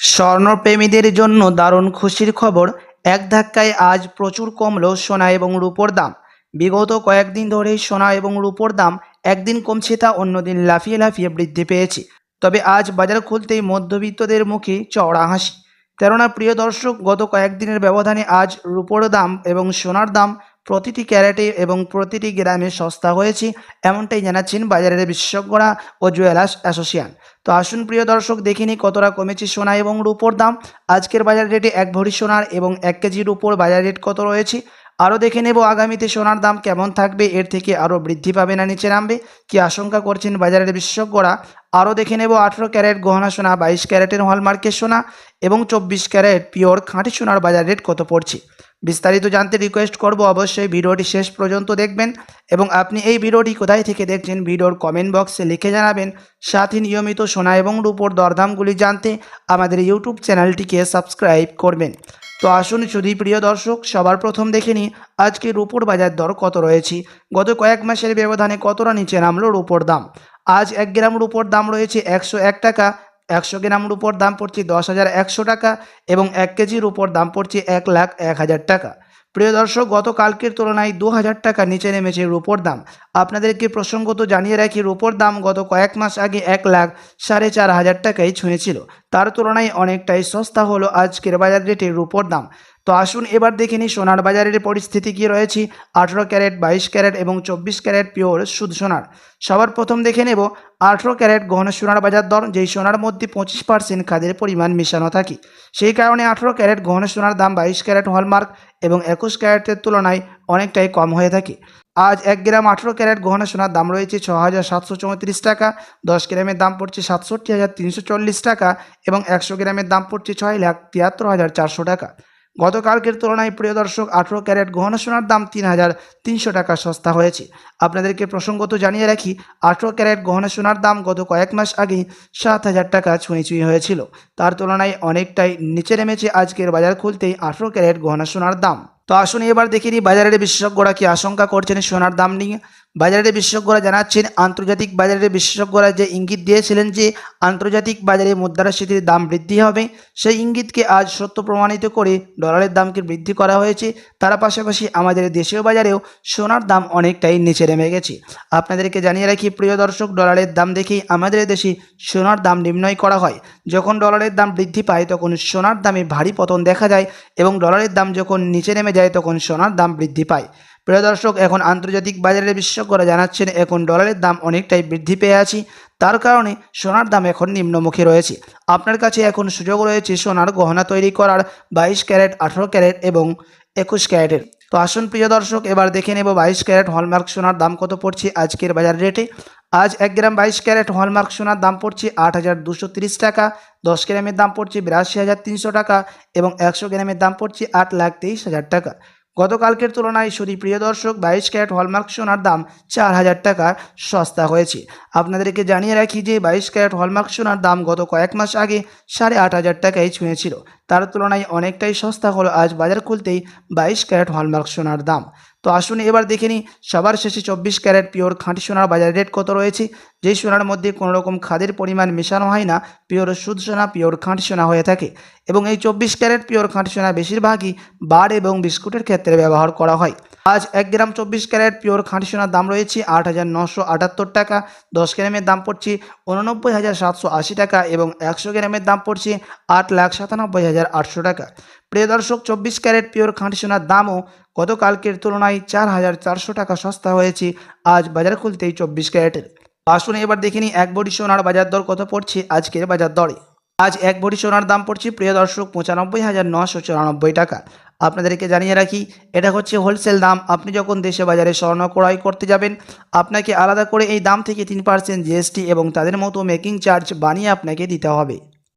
স্বর্ণপ্রেমীদের জন্য দারুণ খুশির খবর। এক ধাক্কায় আজ প্রচুর কমল সোনা এবং রূপোর দাম। বিগত কয়েকদিন ধরেই সোনা এবং রূপোর দাম একদিন কমছে তা অন্যদিন লাফিয়ে লাফিয়ে বৃদ্ধি পেয়েছে। তবে আজ বাজার খুলতেই মধ্যবিত্তদের মুখে চওড়া হাসি। কেননা প্রিয় দর্শক, গত কয়েকদিনের ব্যবধানে আজ রূপোর দাম এবং সোনার দাম প্রতিটি ক্যারেটে এবং প্রতিটি গ্রামে সস্তা হয়েছে, এমনটাই জানাচ্ছেন বাজারের বিশেষজ্ঞরা ও জুয়েলার্স অ্যাসোসিয়েশন। তো আসুন প্রিয় দর্শক দেখিনি কতটা কমেছে সোনা এবং রূপোর দাম। আজকের বাজার রেটে এক ভরি সোনার এবং এক কেজির উপর বাজার রেট কত রয়েছে? আরও দেখে নেব আগামীতে সোনার দাম কেমন থাকবে, এর থেকে আরও বৃদ্ধি পাবে না নিচে নামবে, কি আশঙ্কা করছেন বাজারের বিশেষজ্ঞরা? আরও দেখে নেব আঠেরো ক্যারেট গহনা সোনা, বাইশ ক্যারেটের হলমার্কের সোনা এবং চব্বিশ ক্যারেট পিওর খাঁটি সোনার বাজার রেট কত পড়ছে? বিস্তারিত জানতে রিকোয়েস্ট করব অবশ্যই ভিডিওটি শেষ পর্যন্ত দেখবেন এবং আপনি এই ভিডিওটি কোথায় থেকে দেখছেন ভিডিওর কমেন্ট বক্সে লিখে জানাবেন। সাথে নিয়মিত সোনা এবং রূপোর দরদামগুলি জানতে আমাদের ইউটিউব চ্যানেলটিকে সাবস্ক্রাইব করবেন। তো আসুন শুধুই প্রিয় দর্শক, সবার প্রথম দেখে নিই, আজকে রূপোর বাজার দর কত রয়েছে? গত কয়েক মাসের ব্যবধানে কতটা নিচে নামলো রূপোর দাম? আজ এক গ্রাম রূপোর দাম রয়েছে একশো এক টাকা একশো গ্রামের উপর দাম পড়ছে দশ হাজার একশো টাকা এবং এক কেজির উপর দাম পড়ছে এক লাখ এক হাজার টাকা। প্রিয় দর্শক গতকালকের তুলনায় দু হাজার টাকা নিচে নেমেছে রুপোর দাম। আপনাদেরকে প্রসঙ্গত জানিয়ে রাখি, রুপোর দাম গত কয়েক মাস আগে এক লাখ সাড়ে চার হাজার টাকায় ছুঁয়েছিল। তার তুলনায় অনেকটাই সস্তা হলো আজকের বাজার রেটে রুপোর দাম। তো আসুন এবার দেখে নিই সোনার বাজারের পরিস্থিতি কী রয়েছে। আঠেরো ক্যারেট, বাইশ ক্যারেট এবং চব্বিশ ক্যারেট পিওর সুদ সোনার। সবার প্রথম দেখে নেব আঠেরো ক্যারেট গহনা সোনার বাজার দর, যেই সোনার মধ্যে পঁচিশ পার্সেন্ট খাদের পরিমাণ মেশানো থাকে। সেই কারণে আঠেরো ক্যারেট গহনা সোনার দাম বাইশ ক্যারেট হলমার্ক এবং একুশ ক্যারেটের তুলনায় অনেকটাই কম হয়ে থাকে। আজ এক গ্রাম আঠেরো ক্যারেট গহনা সোনার দাম রয়েছে ছ হাজার সাতশো চৌত্রিশ টাকা, দশ গ্রামের দাম পড়ছে সাতষট্টি হাজার তিনশো চল্লিশ টাকা এবং একশো গ্রামের দাম পড়ছে ছয় লাখ তিয়াত্তর হাজার চারশো টাকা। গতকালকের তুলনায় প্রিয় দর্শক, আঠেরো ক্যারেট গহনা সোনার দাম তিন হাজার তিনশো টাকা সস্তা হয়েছে। আপনাদেরকে প্রসঙ্গত জানিয়ে রাখি, আঠেরো ক্যারেট গহনা সোনার দাম গত কয়েক মাস আগেই সাত হাজার টাকা ছুঁই ছুঁই হয়েছিল। তার তুলনায় অনেকটাই নিচে নেমেছে আজকের বাজার খুলতেই আঠেরো ক্যারেট গহনা সোনার দাম। তো আসুন এবার দেখিনি বাজারের বিশেষজ্ঞরা কি আশঙ্কা করছেন সোনার দাম নিয়ে। বাজারের বিশেষজ্ঞরা জানাচ্ছেন, আন্তর্জাতিক বাজারের বিশেষজ্ঞরা যে ইঙ্গিত দিয়েছিলেন যে আন্তর্জাতিক বাজারে মুদ্রাস্ফীতির দাম বৃদ্ধি হবে, সেই ইঙ্গিতকে আজ সত্য প্রমাণিত করে ডলারের দামকে বৃদ্ধি করা হয়েছে, তার পাশাপাশি আমাদের দেশীয় বাজারেও সোনার দাম অনেকটাই নিচে নেমে গেছে। আপনাদেরকে জানিয়ে রাখি, প্রিয় দর্শক, ডলারের দাম দেখেই আমাদের দেশে সোনার দাম নির্ণয় করা হয়। যখন ডলারের দাম বৃদ্ধি পায়, তখন সোনার দামে ভারী পতন দেখা যায় এবং ডলারের দাম যখন নিচে নেমে যায়, তখন সোনার দাম বৃদ্ধি পায়। প্রিয় দর্শক, এখন আন্তর্জাতিক বাজারের বিশেষজ্ঞরা জানাচ্ছেন, এখন ডলারের দাম অনেকটাই বৃদ্ধি পেয়ে আছি। তার কারণে সোনার দাম এখন নিম্নমুখী রয়েছে। আপনার কাছে এখন সুযোগ রয়েছে সোনার গহনা তৈরি করার, বাইশ ক্যারেট, আঠেরো ক্যারেট এবং একুশ ক্যারেটের। তো আসুন প্রিয় দর্শক, এবার দেখে নেব বাইশ ক্যারেট হলমার্ক সোনার দাম কত পড়ছে আজকের বাজার রেটে। আজ এক গ্রাম বাইশ ক্যারেট হলমার্ক সোনার দাম পড়ছে আট হাজার দুশো তিরিশ টাকা, দশ গ্রামের দাম পড়ছে বিরাশি হাজার তিনশো টাকা এবং একশো গ্রামের দাম পড়ছে আট লাখ তেইশ হাজার টাকা। গতকালকের তুলনায় শুধু প্রিয় দর্শক বাইশ ক্যারেট হলমার্ক সোনার দাম চার হাজার টাকা সস্তা হয়েছে। আপনাদেরকে জানিয়ে রাখি যে বাইশ ক্যারেট হলমার্ক সোনার দাম গত কয়েক মাস আগে সাড়ে আট হাজার টাকায় ছুঁয়েছিল। তার তুলনায় অনেকটাই সস্তা হলো আজ বাজার খুলতেই বাইশ ক্যারেট হলমার্ক সোনার দাম। তো আসুন এবার দেখে নিই, সবার শেষে চব্বিশ ক্যারেট পিওর খাঁটি সোনার বাজার রেট কত রয়েছে? যেই সোনার মধ্যে কোনো রকম খাদের পরিমাণ মেশানো হয় না, পিওর সুদ সোনা, পিওর খাঁটি সোনা হয়ে থাকে। এবং এই চব্বিশ ক্যারেট পিওর খাঁটি সোনা বেশিরভাগই বার এবং বিস্কুটের ক্ষেত্রে ব্যবহার করা হয়। আজ এক গ্রাম চব্বিশ ক্যারেট পিওর খাঁটি সোনার দাম রয়েছে আট হাজার নশো আটাত্তর টাকা। দশ গ্রামের দাম পড়ছে উননব্বই হাজার সাতশো আশি টাকা এবং একশো গ্রামের দাম পড়ছে আট লাখ সাতানব্বই হাজার আটশো টাকা। প্রিয় দর্শক, চব্বিশ ক্যারেট পিওর খাঁটি সোনার দামও গতকালকের তুলনায় চার হাজার চারশো টাকা সস্তা হয়েছে। আজ বাজার খুলতেই চব্বিশ ক্যারেটের। আসুন এবার দেখিনি এক বড়ি সোনার বাজার দর কত পড়ছে আজকের বাজার দরে। আজ এক ভরি সোনার দাম পড়ছে, প্রিয় দর্শক, পঁচানব্বই হাজার নশো চুরানব্বই টাকা। আপনাদেরকে জানিয়ে রাখি, এটা হচ্ছে হোলসেল দাম। আপনি যখন দেশে বাজারে স্বর্ণ ক্রয় করতে যাবেন, আপনাকে আলাদা করে এই দাম থেকে তিন পার্সেন্ট জিএসটি এবং তাদের মতো মেকিং চার্জ বানিয়ে আপনাকে দিতে হবে।